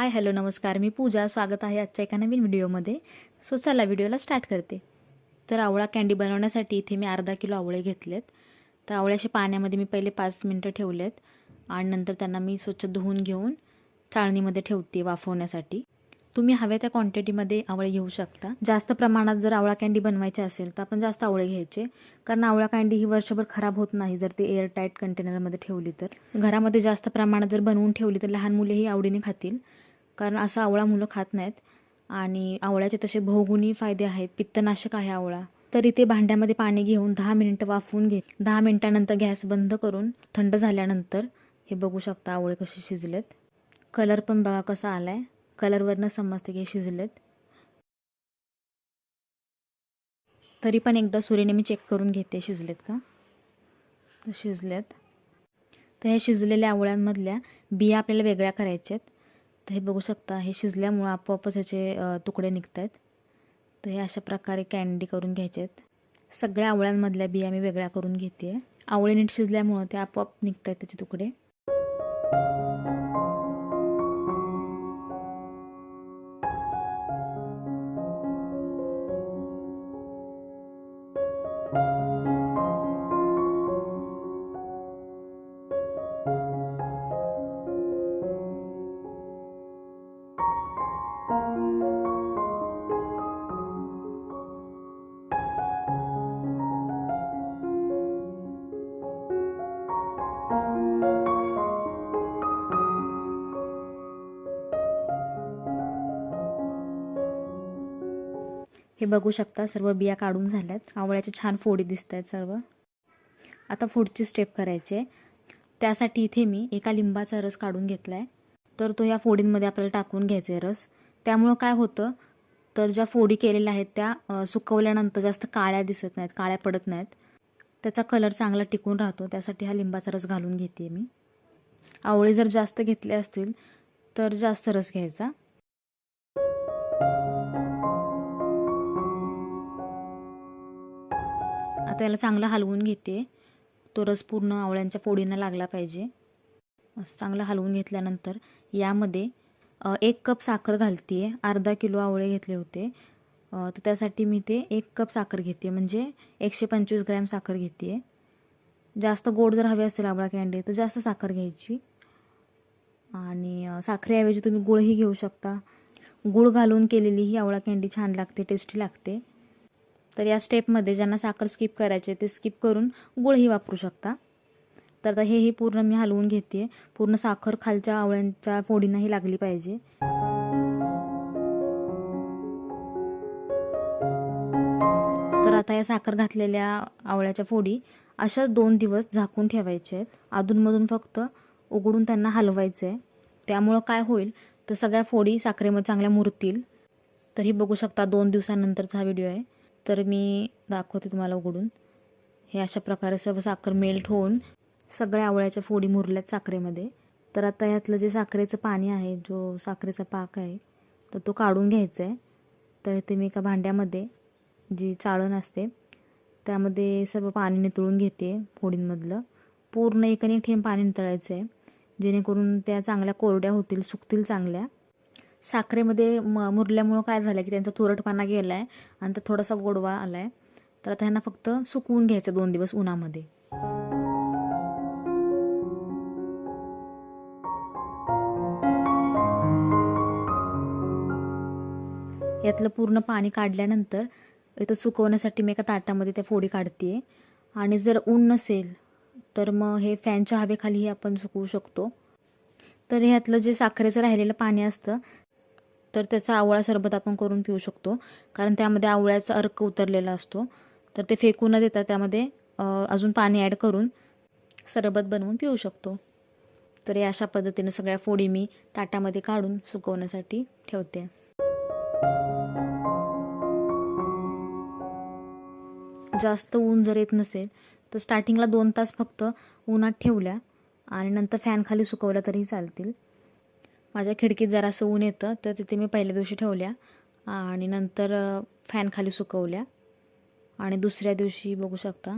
Hi hello नमस्कार. मी पूजा. स्वागत आहे आजच्या एका नवीन व्हिडिओमध्ये. सो चला व्हिडिओला स्टार्ट करते. तर आवळा कँडी बनवण्यासाठी इथे मी अर्धा किलो आवळे घेतलेत. तर आवळ्याचे पाण्यामध्ये मी पहिले पाच मिनटं ठेवलेत आणि नंतर त्यांना मी स्वच्छ धुवून घेऊन चाळणीमध्ये ठेवते वाफवण्यासाठी. तुम्ही हव्या त्या क्वांटिटीमध्ये आवळे घेऊ शकता. जास्त प्रमाणात जर आवळा कँडी बनवायची असेल तर आपण जास्त आवळे घ्यायचे. कारण आवळा कँडी ही वर्षभर खराब होत नाही जर ते एअर टाईट कंटेनरमध्ये ठेवली तर. घरामध्ये जास्त प्रमाणात जर बनवून ठेवली तर लहान मुलेही आवडीने खातील. कारण असा आवळा मुलं खात नाहीत. आणि आवळ्याचे तसे बहुगुणी फायदे आहेत. पित्तनाशक आहे आवळा. तर इथे भांड्यामध्ये पाणी घेऊन दहा मिनिटं वाफवून घे. दहा मिनिटानंतर गॅस बंद करून थंड झाल्यानंतर हे बघू शकता आवळे कसे शिजलेत. कलर पण बघा कसा आला आहे कलरवरनं समजते की शिजलेत. तरी पण एकदा सुरीने मी चेक करून घेते शिजलेत का? तर शिजलेत. तर ह्या शिजलेल्या आवळ्यांमधल्या बिया आपल्याला वेगळ्या करायच्या आहेत तर हे बघू शकता हे शिजल्यामुळं आपोआपच ह्याचे तुकडे निघत आहेत तर हे अशा प्रकारे कॅन्डी करून घ्यायचे आहेत सगळ्या आवळ्यांमधल्या बिया मी वेगळ्या करून घेते आहे आवळे नीट शिजल्यामुळं ते आपोआप निघत आहेत त्याचे तुकडे. हे बघू शकता सर्व बिया काढून झाल्यात. आवळ्याच्या छान फोडी दिसत आहेत सर्व. आता पुढची स्टेप करायची. आहे त्यासाठी इथे मी एका लिंबाचा रस काढून घेतला आहे तर तो या फोडींमध्ये आपल्याला टाकून घ्यायचा आहे रस. त्यामुळं काय होतं तर ज्या फोडी केलेल्या आहेत त्या सुकवल्यानंतर जास्त काळ्या दिसत नाहीत काळ्या पडत नाहीत. त्याचा कलर चांगला टिकून राहतो. त्यासाठी हा लिंबाचा रस घालून घेते मी. आवळे जर जास्त घेतले असतील तर जास्त रस घ्यायचा. आता याला चांगलं हलवून घेते. तो रस पूर्ण आवळ्यांच्या पोळींना लागला पाहिजे. चांगलं हलवून घेतल्यानंतर यामध्ये एक कप साखर घालते आहे अर्धा किलो आवळे घेतले होते. तर त्यासाठी मी ते एक कप साखर घेते. म्हणजे एकशे पंचवीस ग्रॅम साखर घेते आहे जास्त गोड जर हवे असेल आवळा कँडी तर जास्त साखर घ्यायची. आणि साखरेऐवजी तुम्ही गुळही घेऊ शकता. गुळ घालून केलेली ही आवळा कँडी छान लागते टेस्टी लागते. तर या स्टेपमध्ये ज्यांना साखर स्किप करायचे ते स्किप करून गुळही वापरू शकता. तर आता हेही पूर्ण मी हलवून घेते पूर्ण साखर खालच्या आवळ्यांच्या फोडींनाही लागली पाहिजे. तर आता या साखर घातलेल्या आवळ्याच्या फोडी अशाच दोन दिवस झाकून ठेवायचे आहेत. अधूनमधून फक्त उघडून त्यांना हलवायचं आहे. त्यामुळं काय होईल तर सगळ्या फोडी साखरेमध्ये चांगल्या मुरतील. तरी बघू शकता दोन दिवसानंतरचा हा व्हिडिओ आहे. तर मी दाखवते तुम्हाला उघडून. हे अशा प्रकारे सर्व साखर मेल्ट होऊन सगळ्या आवळ्याच्या फोडी मुरल्यात साखरेमध्ये. तर आता ह्यातलं जे साखरेचं पाणी आहे जो साखरेचा पाक आहे तर तो काढून घ्यायचा आहे. तर इथे मी एका भांड्यामध्ये जी चाळण असते त्यामध्ये सर्व पाणी नितळून घेते फोडींमधलं. पूर्ण एकाने आणि एक पाणी नितळायचं आहे. जेणेकरून त्या चांगल्या कोरड्या होतील सुकतील चांगल्या. साखरेमध्ये म मुरल्यामुळं काय झालं की त्यांचा तुरटपणा गेला आहे आणि तर थोडासा गोडवा आला आहे तर आता ह्यांना फक्त सुकवून घ्यायचं दोन दिवस उन्हामध्ये. यातलं पूर्ण पाणी काढल्यानंतर इथं सुकवण्यासाठी मी एका ताटामध्ये त्या फोडी काढते आणि जर ऊन नसेल तर मग हे फॅनच्या हवेखालीही आपण सुकवू शकतो. तर ह्यातलं जे साखरेचं राहिलेलं पाणी असतं तर त्याचा आवळा सरबत आपण करून पिऊ शकतो. कारण त्यामध्ये आवळ्याचा अर्क उतरलेला असतो. तर ते फेकू न देता त्यामध्ये अजून पाणी ॲड करून सरबत बनवून पिऊ शकतो. तर या अशा पद्धतीने सगळ्या फोडी मी ताटामध्ये काढून सुकवण्यासाठी ठेवते. जास्त ऊन जर येत नसेल तर स्टार्टिंगला दोन तास फक्त उन्हात ठेवल्या आणि नंतर फॅनखाली सुकवल्या तरीही चालतील. माझ्या खिडकीत जरासं ऊन येतं तर तिथे मी पहिल्या दिवशी ठेवल्या आणि नंतर फॅन खाली सुकवल्या. आणि दुसऱ्या दिवशी बघू शकता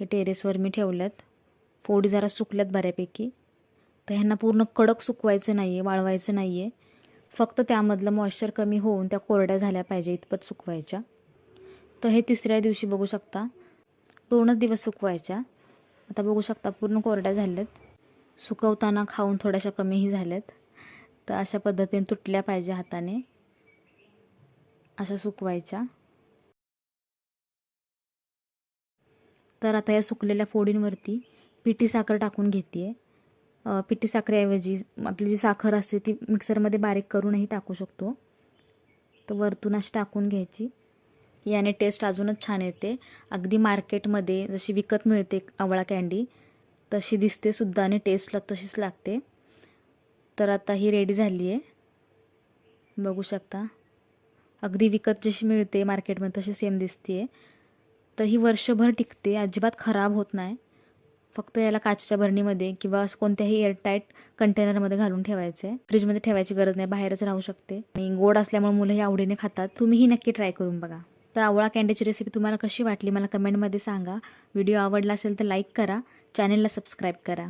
हे टेरेसवर मी ठेवल्यात. फोडी जरा सुकल्यात बऱ्यापैकी. तर ह्यांना पूर्ण कडक सुकवायचं नाही आहे वाळवायचं नाही आहे फक्त त्यामधलं मॉइश्चर कमी होऊन त्या कोरड्या झाल्या पाहिजे इतपत सुकवायच्या. तर हे तिसऱ्या दिवशी बघू शकता दोनच दिवस सुकवायच्या. आता बघू शकता पूर्ण कोरड्या झाल्यात. सुकवताना खाऊन थोड्याशा कमीही झाल्यात. तर अशा पद्धतीने तुटल्या पाहिजे हाताने. अशा सुकवायच्या. तर आता या सुकलेल्या फोडींवरती पिठी साखर टाकून घेते आहे पिठी साखरेऐवजी आपली जी साखर असते ती मिक्सरमध्ये बारीक करूनही टाकू शकतो. तर वरतून अशी टाकून घ्यायची. याने टेस्ट अजूनच छान येते. अगदी मार्केटमध्ये जशी विकत मिळते आवळा कँडी तशी दिसते सुद्धा आणि टेस्टला तशीच लागते. तर आता ही रेडी झाली आहे बघू शकता. अगदी विकत जशी मिळते मार्केटमध्ये तशी सेम दिसते आहे तर ही वर्षभर टिकते अजिबात खराब होत नाही. फक्त याला काचच्या भरणीमध्ये किंवा असं कोणत्याही एअरटाईट कंटेनरमध्ये घालून ठेवायचं आहे फ्रीजमध्ये ठेवायची गरज नाही बाहेरच राहू शकते. आणि गोड असल्यामुळे मुलंही आवडीने खातात. तुम्हीही नक्की ट्राय करून बघा. तर आवळा कँडीची रेसिपी तुम्हाला कशी वाटली मला कमेंटमध्ये सांगा. व्हिडिओ आवडला असेल तर लाईक करा. चॅनेलला सबस्क्राईब करा.